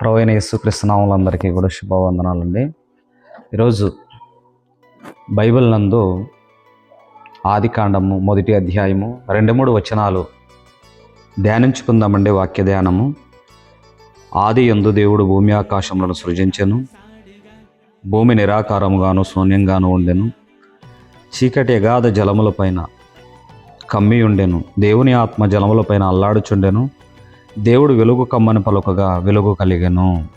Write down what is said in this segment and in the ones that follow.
ప్రవైన యేసుకృష్ణనాములందరికీ కూడా శుభవందనాలండి. ఈరోజు బైబిల్ నందు ఆది కాండము మొదటి అధ్యాయము రెండు మూడు వచనాలు ధ్యానించుకుందామండి వాక్య ధ్యానము. ఆది ఎందు దేవుడు భూమి ఆకాశములను సృజించెను భూమి నిరాకారముగాను శూన్యంగాను ఉండెను చీకటి ఎగాధ జలములపైన కమ్మి ఉండెను దేవుని ఆత్మ జలములపైన అల్లాడుచుండెను దేవుడు వెలుగు కమ్మని పలుకగా వెలుగు కలిగను.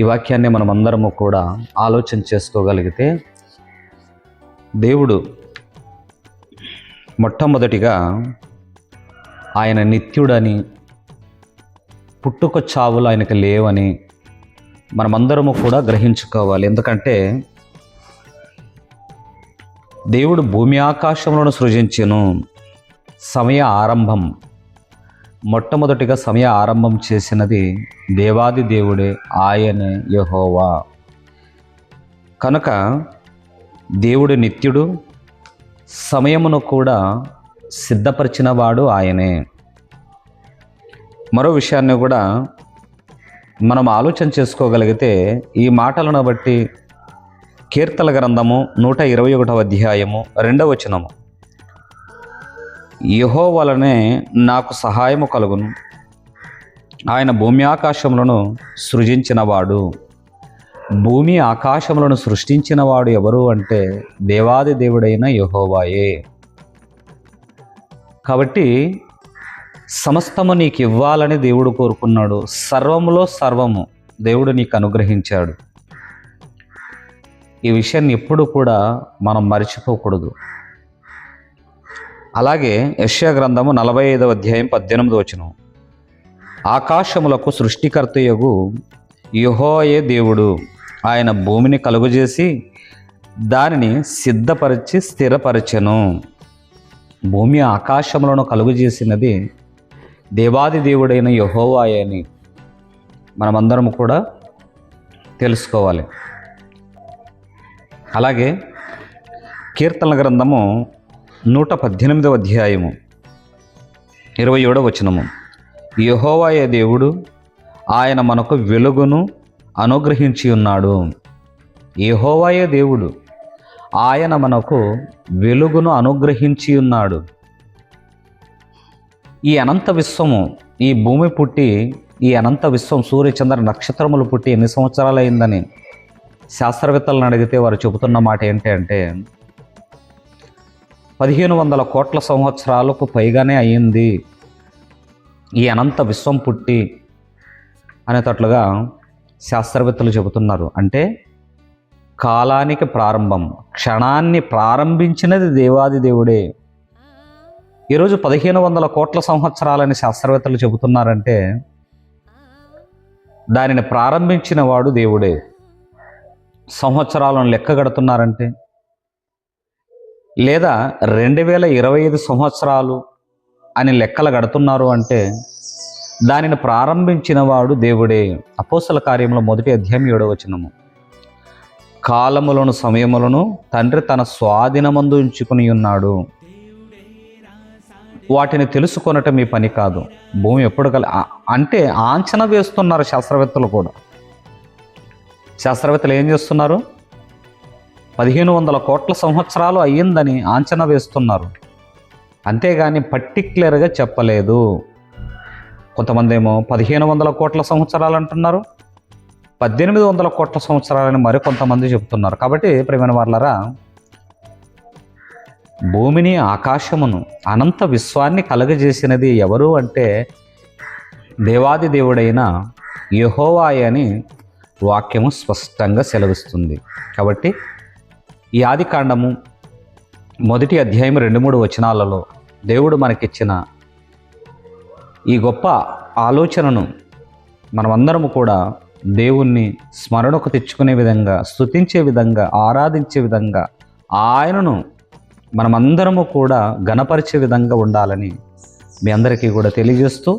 ఈ వాక్యాన్ని మనం అందరము కూడా ఆలోచన చేసుకోగలిగితే దేవుడు మొట్టమొదటిగా ఆయన నిత్యుడని పుట్టుక చావులు ఆయనకు లేవని మనమందరము కూడా గ్రహించుకోవాలి. ఎందుకంటే దేవుడు భూమి ఆకాశములను సృజించను. సమయ ఆరంభం మొట్టమొదటిగా సమయ ఆరంభం చేసినది దేవాది దేవుడే ఆయనే యహోవా. కనుక దేవుడు నిత్యుడు సమయమును కూడా సిద్ధపరిచిన వాడు ఆయనే. మరో విషయాన్ని కూడా మనం ఆలోచన చేసుకోగలిగితే ఈ మాటలను బట్టి కీర్తల గ్రంథము నూట ఇరవై ఒకటవ అధ్యాయము రెండవ వచనము. యహో వలనే నాకు సహాయము కలుగును. ఆయన భూమి ఆకాశములను సృజించినవాడు. భూమి ఆకాశములను సృష్టించినవాడు ఎవరు అంటే దేవాది దేవుడైన యహోవాయే. కాబట్టి సమస్తము నీకు ఇవ్వాలని దేవుడు కోరుకున్నాడు. సర్వములో సర్వము దేవుడు నీకు అనుగ్రహించాడు. ఈ విషయాన్ని ఎప్పుడు కూడా మనం మర్చిపోకూడదు. అలాగే యష్యా గ్రంథము నలభై ఐదవ అధ్యాయం పద్దెనిమిది వచనం. ఆకాశములకు సృష్టికర్తయగు యహోయే దేవుడు. ఆయన భూమిని కలుగజేసి దానిని సిద్ధపరిచి స్థిరపరచెను. భూమి ఆకాశములను కలుగజేసినది దేవాది దేవుడైన యహోవాయే అని మనమందరం కూడా తెలుసుకోవాలి. అలాగే కీర్తన గ్రంథము నూట పద్దెనిమిదవ అధ్యాయము. ఇరవై ఏడవ వచనము. యహోవాయ దేవుడు ఆయన మనకు వెలుగును అనుగ్రహించి ఉన్నాడు. యహోవాయ దేవుడు ఆయన మనకు వెలుగును అనుగ్రహించి ఉన్నాడు. ఈ అనంత విశ్వము ఈ భూమి పుట్టి ఈ అనంత విశ్వం సూర్యచంద్ర నక్షత్రములు పుట్టి ఎన్ని సంవత్సరాలు అయిందని శాస్త్రవేత్తలను అడిగితే వారు చెబుతున్న మాట ఏంటి అంటే పదిహేను వందల కోట్ల సంవత్సరాలకు పైగానే అయ్యింది ఈ అనంత విశ్వం పుట్టి అనేటట్లుగా శాస్త్రవేత్తలు చెబుతున్నారు. అంటే కాలానికి ప్రారంభం క్షణాన్ని ప్రారంభించినది దేవాది దేవుడే. ఈరోజు పదిహేను వందల కోట్ల సంవత్సరాలని శాస్త్రవేత్తలు చెబుతున్నారంటే దానిని ప్రారంభించిన వాడు దేవుడే. సంవత్సరాలను లెక్క కడుతున్నారంటే లేదా రెండు వేల ఇరవై ఐదు సంవత్సరాలు అని లెక్కలు గడుతున్నారు అంటే దానిని ప్రారంభించిన వాడు దేవుడే. అపోసల కార్యంలో మొదటి అధ్యాయం ఏడవచనము కాలములను సమయములను తండ్రి తన స్వాధీనమందు ఉంచుకుని ఉన్నాడు. వాటిని తెలుసుకొనటం మీ పని కాదు. భూమి ఎప్పుడు కల అంటే ఆంచన వేస్తున్నారు శాస్త్రవేత్తలు కూడా. శాస్త్రవేత్తలు ఏం చేస్తున్నారు? పదిహేను వందల కోట్ల సంవత్సరాలు అయ్యిందని అంచనా వేస్తున్నారు. అంతేగాని పర్టిక్యులర్గా చెప్పలేదు. కొంతమంది ఏమో పదిహేను వందల కోట్ల సంవత్సరాలు అంటున్నారు. పద్దెనిమిది వందల కోట్ల సంవత్సరాలని మరి కొంతమంది చెప్తున్నారు కాబట్టి ప్రేమైన వాళ్ళరా భూమిని ఆకాశమును అనంత విశ్వాన్ని కలగజేసినది ఎవరు అంటే దేవాది దేవుడైన యహోవాయని అని వాక్యము స్పష్టంగా సెలవిస్తుంది. కాబట్టి ఈ ఆది కాండము మొదటి అధ్యాయం రెండు మూడు వచనాలలో దేవుడు మనకిచ్చిన ఈ గొప్ప ఆలోచనను మనమందరము కూడా దేవుణ్ణి స్మరణకు తెచ్చుకునే విధంగా స్తుతించే విధంగా ఆరాధించే విధంగా ఆయనను మనమందరము కూడా గణపరిచే విధంగా ఉండాలని మీ అందరికీ కూడా తెలియజేస్తూ